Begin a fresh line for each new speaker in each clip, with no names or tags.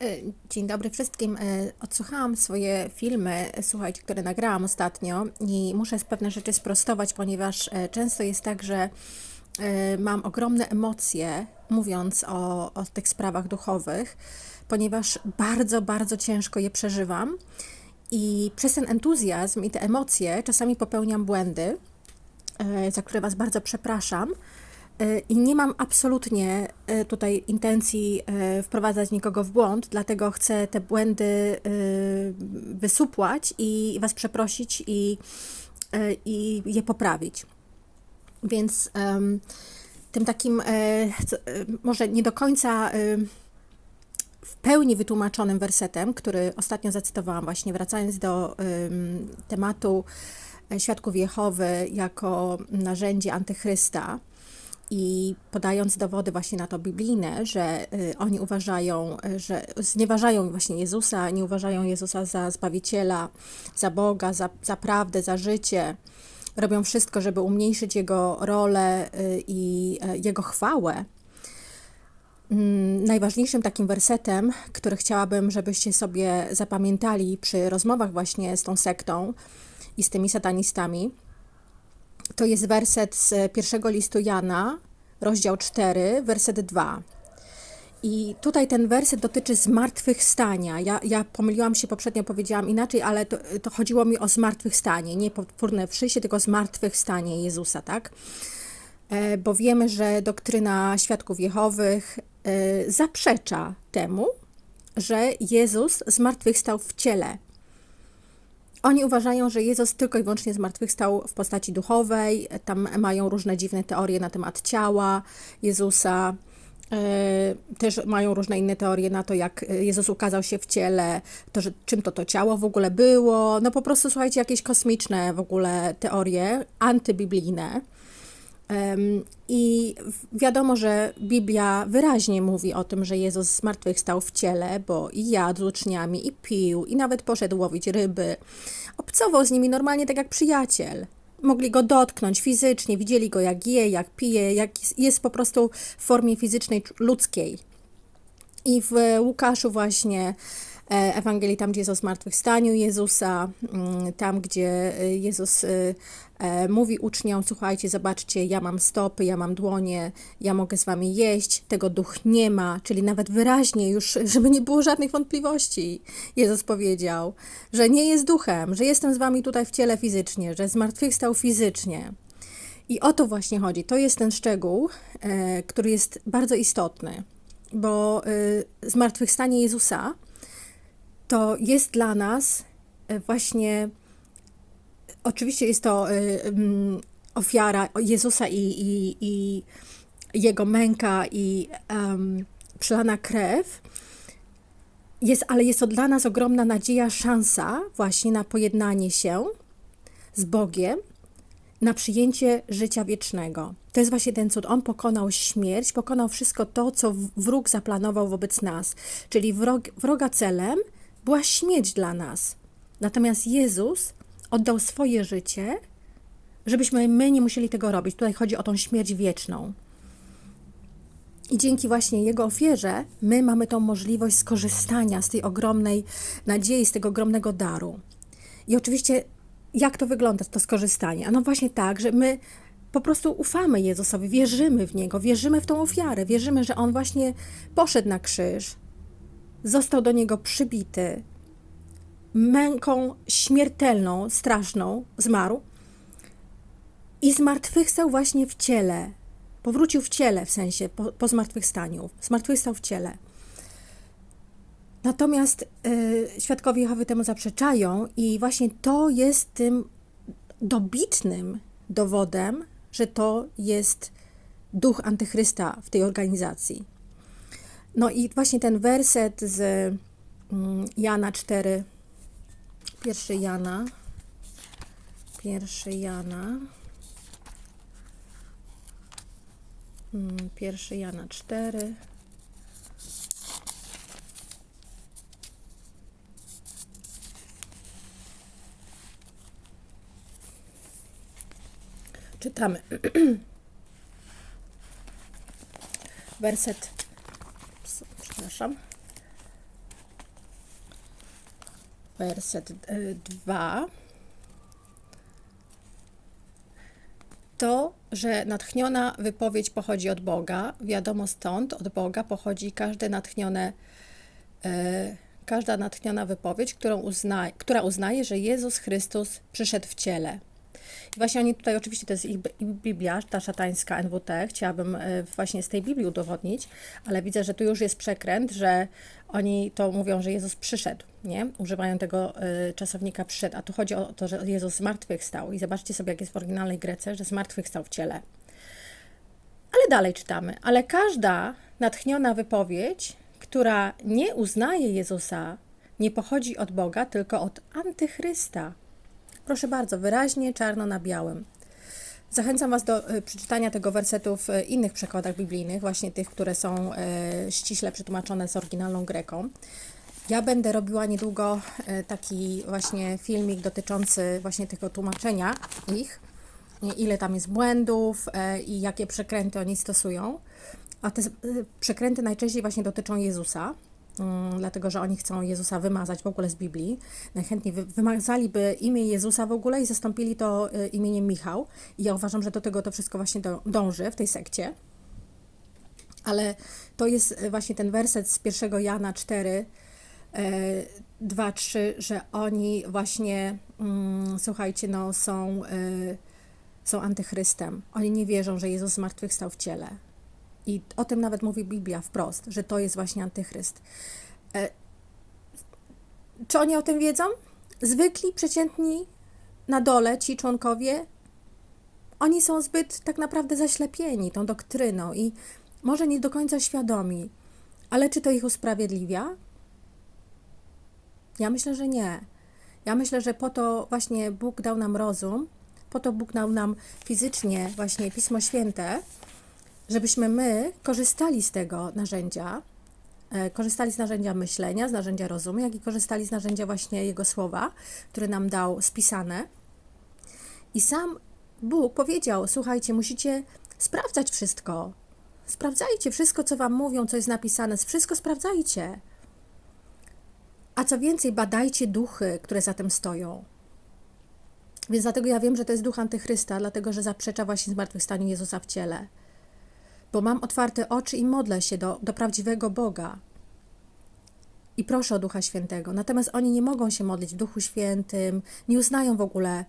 E, Dzień dobry wszystkim. E, Odsłuchałam swoje filmy, e, słuchajcie, które nagrałam ostatnio i muszę pewne rzeczy sprostować, ponieważ często jest tak, że mam ogromne emocje mówiąc o, o tych sprawach duchowych, ponieważ bardzo, bardzo ciężko je przeżywam i przez ten entuzjazm i te emocje czasami popełniam błędy, za które Was bardzo przepraszam. E, I nie mam absolutnie e, tutaj intencji e, wprowadzać nikogo w błąd, dlatego chcę te błędy wysupłać i Was przeprosić i, i je poprawić. Więc tym takim, może nie do końca w pełni wytłumaczonym wersetem, który ostatnio zacytowałam, właśnie wracając do em, tematu świadków Jehowy jako narzędzie antychrysta i podając dowody właśnie na to biblijne, że y, oni uważają, y, że znieważają właśnie Jezusa, nie uważają Jezusa za Zbawiciela, za Boga, za, za prawdę, za życie. Robią wszystko, żeby umniejszyć Jego rolę y, i Jego chwałę. Mm, Najważniejszym takim wersetem, który chciałabym, żebyście sobie zapamiętali przy rozmowach właśnie z tą sektą i z tymi satanistami, to jest werset z pierwszego listu Jana, rozdział 4, werset 2. I tutaj ten werset dotyczy zmartwychwstania. Ja, ja pomyliłam się poprzednio, powiedziałam inaczej, ale to, to chodziło mi o zmartwychwstanie, nie powtórne przyjście, tylko zmartwychwstanie Jezusa, tak? E, Bo wiemy, że doktryna świadków Jehowych e, zaprzecza temu, że Jezus zmartwychwstał w ciele. Oni uważają, że Jezus tylko i wyłącznie zmartwychwstał w postaci duchowej. Tam mają różne dziwne teorie na temat ciała Jezusa. E, Też mają różne inne teorie na to, jak Jezus ukazał się w ciele, to, że, czym to to ciało w ogóle było. No po prostu słuchajcie, jakieś kosmiczne w ogóle teorie, antybiblijne. I wiadomo, że Biblia wyraźnie mówi o tym, że Jezus zmartwychwstał w ciele, bo i jadł z uczniami, i pił, i nawet poszedł łowić ryby. Obcował z nimi normalnie tak jak przyjaciel. Mogli go dotknąć fizycznie, widzieli go jak je, jak pije, jak jest, po prostu w formie fizycznej, cz- ludzkiej. I w Łukaszu właśnie Ewangelii, tam gdzie jest o zmartwychwstaniu Jezusa, mm, tam gdzie e, Jezus e, e, mówi uczniom, słuchajcie, zobaczcie, ja mam stopy, ja mam dłonie, ja mogę z wami jeść, tego duch nie ma, czyli nawet wyraźnie już, żeby nie było żadnych wątpliwości, Jezus powiedział, że nie jest duchem, że jestem z wami tutaj w ciele fizycznie, że zmartwychwstał fizycznie. I o to właśnie chodzi. To jest ten szczegół, e, który jest bardzo istotny, bo e, zmartwychwstanie Jezusa to jest dla nas e, właśnie, oczywiście jest to e, ofiara Jezusa i, i, i Jego męka i em, przelana krew, jest, ale jest to dla nas ogromna nadzieja, szansa właśnie na pojednanie się z Bogiem, na przyjęcie życia wiecznego. To jest właśnie ten cud. On pokonał śmierć, pokonał wszystko to, co wróg zaplanował wobec nas. Czyli wrog, wroga celem była śmierć dla nas. Natomiast Jezus oddał swoje życie, żebyśmy my nie musieli tego robić. Tutaj chodzi o tą śmierć wieczną. I dzięki właśnie Jego ofierze my mamy tą możliwość skorzystania z tej ogromnej nadziei, z tego ogromnego daru. I oczywiście, jak to wygląda, to skorzystanie? A no właśnie tak, że my po prostu ufamy Jezusowi, wierzymy w Niego, wierzymy w tą ofiarę, wierzymy, że On właśnie poszedł na krzyż, został do Niego przybity, męką śmiertelną, straszną, zmarł i zmartwychwstał właśnie w ciele. Powrócił w ciele, w sensie po, po zmartwychwstaniu. Zmartwychwstał w ciele. Natomiast y, świadkowie Jehowy temu zaprzeczają i właśnie to jest tym dobitnym dowodem, że to jest duch antychrysta w tej organizacji. No i właśnie ten werset z mm, Jana 4, pierwszy Jana, pierwszy Jana, mm, pierwszy Jana 4, czytamy. Werset, przepraszam, werset 2. To, że natchniona wypowiedź pochodzi od Boga, wiadomo stąd, od Boga pochodzi każde natchnione, e, każda natchniona wypowiedź, którą uzna, która uznaje, że Jezus Chrystus przyszedł w ciele. I właśnie oni tutaj, oczywiście to jest ich Biblia, ta szatańska NWT, chciałabym e, właśnie z tej Biblii udowodnić, ale widzę, że tu już jest przekręt, że oni to mówią, że Jezus przyszedł, nie? Używają tego e, czasownika przyszedł, a tu chodzi o to, że Jezus z martwych stał. I zobaczcie sobie, jak jest w oryginalnej Grece, że z martwych stał w ciele. Ale dalej czytamy. Ale każda natchniona wypowiedź, która nie uznaje Jezusa, nie pochodzi od Boga, tylko od antychrysta. Proszę bardzo, wyraźnie, czarno na białym. Zachęcam Was do y, przeczytania tego wersetu w y, innych przekładach biblijnych, właśnie tych, które są y, ściśle przetłumaczone z oryginalną greką. Ja będę robiła niedługo taki właśnie filmik dotyczący właśnie tego tłumaczenia ich, ile tam jest błędów i jakie przekręty oni stosują. A te przekręty najczęściej właśnie dotyczą Jezusa, dlatego że oni chcą Jezusa wymazać w ogóle z Biblii. Najchętniej wy, wymazaliby imię Jezusa w ogóle i zastąpili to y, imieniem Michał. I ja uważam, że do tego to wszystko właśnie dąży w tej sekcie. Ale to jest y, właśnie ten werset z 1 Jana 4, 2, 3, że oni właśnie, mm, słuchajcie, no są, y, są antychrystem. Oni nie wierzą, że Jezus zmartwychwstał w ciele. I o tym nawet mówi Biblia wprost, że to jest właśnie antychryst. E, czy oni o tym wiedzą? Zwykli, przeciętni na dole, ci członkowie, oni są zbyt tak naprawdę zaślepieni tą doktryną i może nie do końca świadomi. Ale czy to ich usprawiedliwia? Ja myślę, że nie. Ja myślę, że po to właśnie Bóg dał nam rozum, po to Bóg dał nam fizycznie właśnie Pismo Święte, żebyśmy my korzystali z tego narzędzia, e, korzystali z narzędzia myślenia, z narzędzia rozumu, jak i korzystali z narzędzia właśnie Jego słowa, które nam dał spisane. I sam Bóg powiedział: Słuchajcie, musicie sprawdzać wszystko. Sprawdzajcie wszystko, co Wam mówią, co jest napisane, wszystko sprawdzajcie. A co więcej, badajcie duchy, które za tym stoją. Więc dlatego ja wiem, że to jest duch antychrysta, dlatego że zaprzecza właśnie zmartwychwstaniu Jezusa w ciele bo mam otwarte oczy i modlę się do, do prawdziwego Boga. I proszę o Ducha Świętego. Natomiast oni nie mogą się modlić w Duchu Świętym, nie uznają w ogóle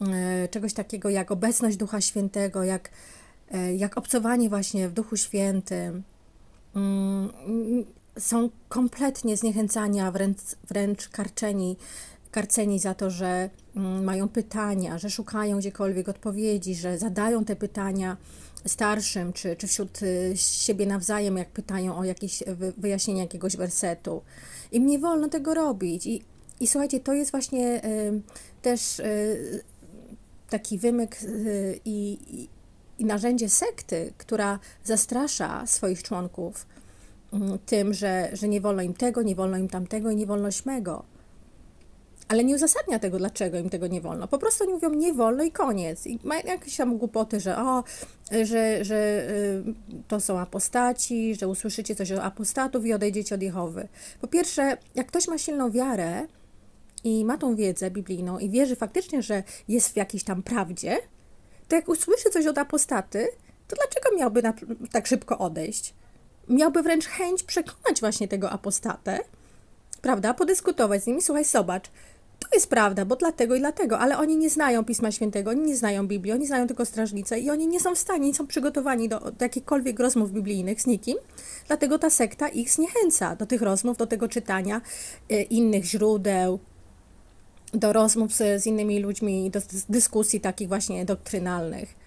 e, czegoś takiego jak obecność Ducha Świętego, jak, e, jak obcowanie właśnie w Duchu Świętym. Mm, są kompletnie zniechęcani, a wręcz, wręcz karczeni, karceni za to, że mm, mają pytania, że szukają gdziekolwiek odpowiedzi, że zadają te pytania starszym, czy, czy wśród y, siebie nawzajem, jak pytają o jakieś wyjaśnienie jakiegoś wersetu. Im nie wolno tego robić. I, i słuchajcie, to jest właśnie y, też y, taki wymyk y, i, i narzędzie sekty, która zastrasza swoich członków mm, tym, że, że nie wolno im tego, nie wolno im tamtego i nie wolno śmego ale nie uzasadnia tego, dlaczego im tego nie wolno. Po prostu oni mówią nie wolno i koniec. I mają jakieś tam głupoty, że o, że, że y, to są apostaci, że usłyszycie coś o apostatów i odejdziecie od Jehowy. Po pierwsze, jak ktoś ma silną wiarę i ma tą wiedzę biblijną i wierzy faktycznie, że jest w jakiejś tam prawdzie, to jak usłyszy coś od apostaty, to dlaczego miałby na, tak szybko odejść? Miałby wręcz chęć przekonać właśnie tego apostatę, prawda? Podyskutować z nimi, słuchaj, zobacz, jest prawda, bo dlatego i dlatego, ale oni nie znają Pisma Świętego, oni nie znają Biblii, oni znają tylko strażnicę i oni nie są w stanie, nie są przygotowani do, do jakichkolwiek rozmów biblijnych z nikim, dlatego ta sekta ich zniechęca do tych rozmów, do tego czytania y, innych źródeł, do rozmów z, z innymi ludźmi, do dyskusji takich właśnie doktrynalnych.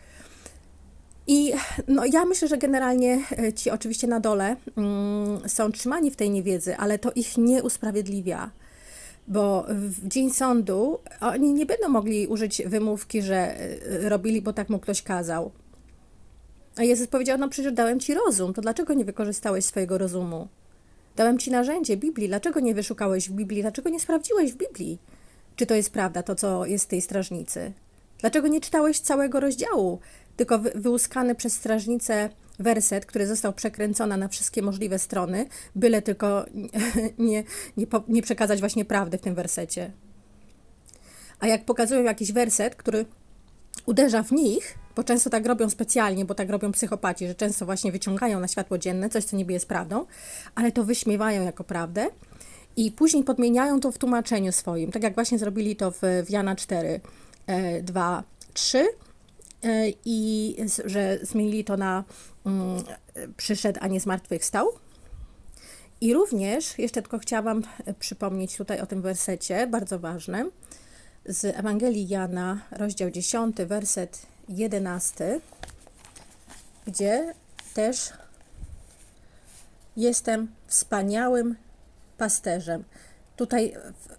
I no, ja myślę, że generalnie e, ci oczywiście na dole mm, są trzymani w tej niewiedzy, ale to ich nie usprawiedliwia bo w dzień sądu oni nie będą mogli użyć wymówki, że e, robili, bo tak mu ktoś kazał. A Jezus powiedział: No przecież dałem ci rozum, to dlaczego nie wykorzystałeś swojego rozumu? Dałem ci narzędzie Biblii, dlaczego nie wyszukałeś w Biblii, dlaczego nie sprawdziłeś w Biblii, czy to jest prawda, to co jest w tej strażnicy? Dlaczego nie czytałeś całego rozdziału, tylko wy, wyłuskany przez strażnicę werset, który został przekręcony na wszystkie możliwe strony, byle tylko nie, nie, nie przekazać właśnie prawdy w tym wersecie. A jak pokazują jakiś werset, który uderza w nich, bo często tak robią specjalnie, bo tak robią psychopaci, że często właśnie wyciągają na światło dzienne coś, co niby jest prawdą, ale to wyśmiewają jako prawdę i później podmieniają to w tłumaczeniu swoim, tak jak właśnie zrobili to w, w Jana 4, e, 2, 3 e, i że zmienili to na mm, przyszedł, a nie zmartwychwstał. I również, jeszcze tylko chciałam przypomnieć tutaj o tym wersecie, bardzo ważnym, z Ewangelii Jana, rozdział 10, werset 11, gdzie też jestem wspaniałym pasterzem. Tutaj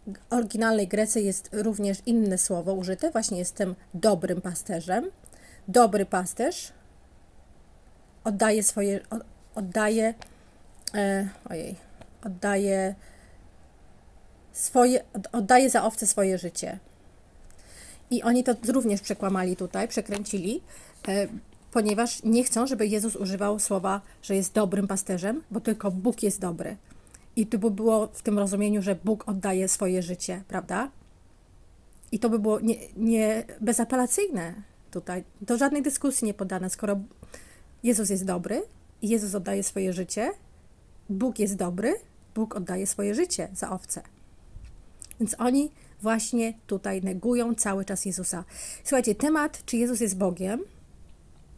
w oryginalnej Grecy jest również inne słowo użyte, właśnie jestem dobrym pasterzem. Dobry pasterz oddaje swoje, od- oddaje, e, ojej, oddaje swoje, od- oddaje za owce swoje życie. I oni to również przekłamali tutaj, przekręcili, e, ponieważ nie chcą, żeby Jezus używał słowa, że jest dobrym pasterzem, bo tylko Bóg jest dobry. I to by było w tym rozumieniu, że Bóg oddaje swoje życie, prawda? I to by było nie, nie bezapelacyjne tutaj. Do żadnej dyskusji nie podane, skoro Jezus jest dobry Jezus oddaje swoje życie, Bóg jest dobry, Bóg oddaje swoje życie za owce. Więc oni właśnie tutaj negują cały czas Jezusa. Słuchajcie, temat, czy Jezus jest Bogiem,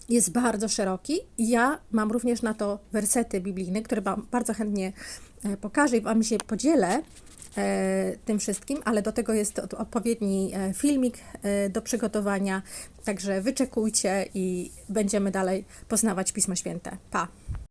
jest bardzo szeroki. Ja mam również na to wersety biblijne, które bardzo chętnie pokażę i Wam się podzielę e, tym wszystkim, ale do tego jest od- odpowiedni e, filmik e, do przygotowania. Także wyczekujcie i będziemy dalej poznawać Pismo Święte. Pa!